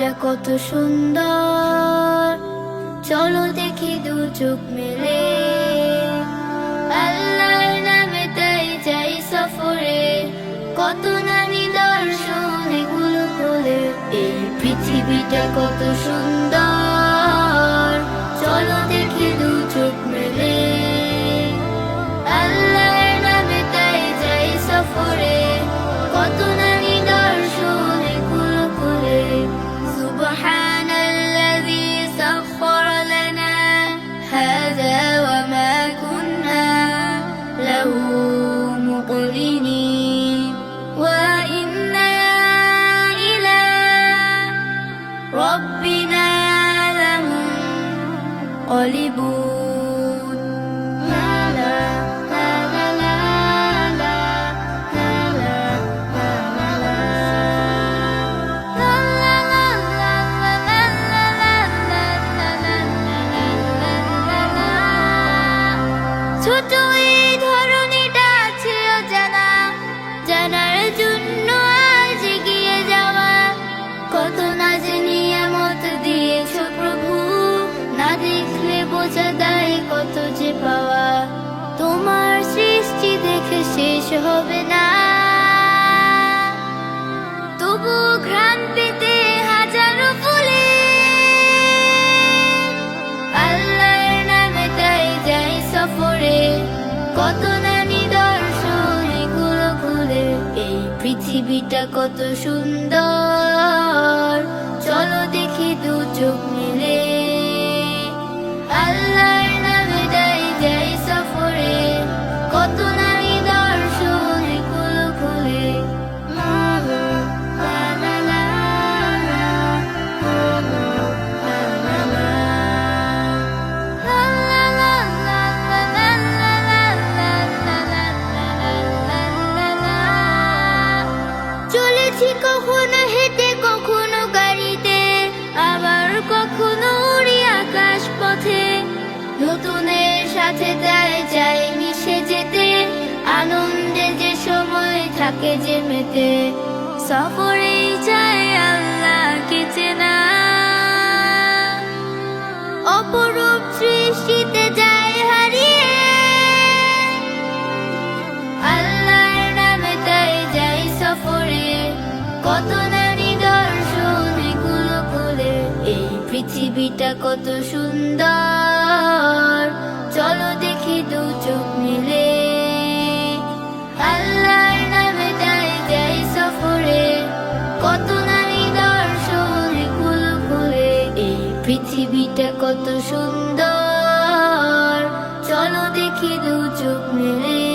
পৃথিবীটা কত সুন্দর। চলো দেখি দু চোখ মেলে। আল্লাহর নামে তাই যাই সফরে। কত নানি দর্শন এগুলো বলে এই পৃথিবীটা কত সুন্দর। চলো Hollywood বোঝা দেয় কত যে পাওয়া। তোমার সৃষ্টি দেখে শেষ হবে না। তবু ঘ্রাণ পেতে হাজারো ফুলে। আল্লাহর নামে তাই যাই সফরে। কত না নিদর্শন এগুলো খুলে এই পৃথিবীটা কত সুন্দর। চলো দেখি দু চোখ থাকে যে মেতে। সফরেই চাই আল্লাহকে চেনা। অপরূপ সৃষ্টিতে যায় হারিয়ে। আল্লাহর নামে তাই যাই সফরে। কত নারী দর্শন এগুলো খুলে এই পৃথিবীটা কত সুন্দর। পৃথিবীটা কত সুন্দর। চলো দেখি দু চোখ মেলে।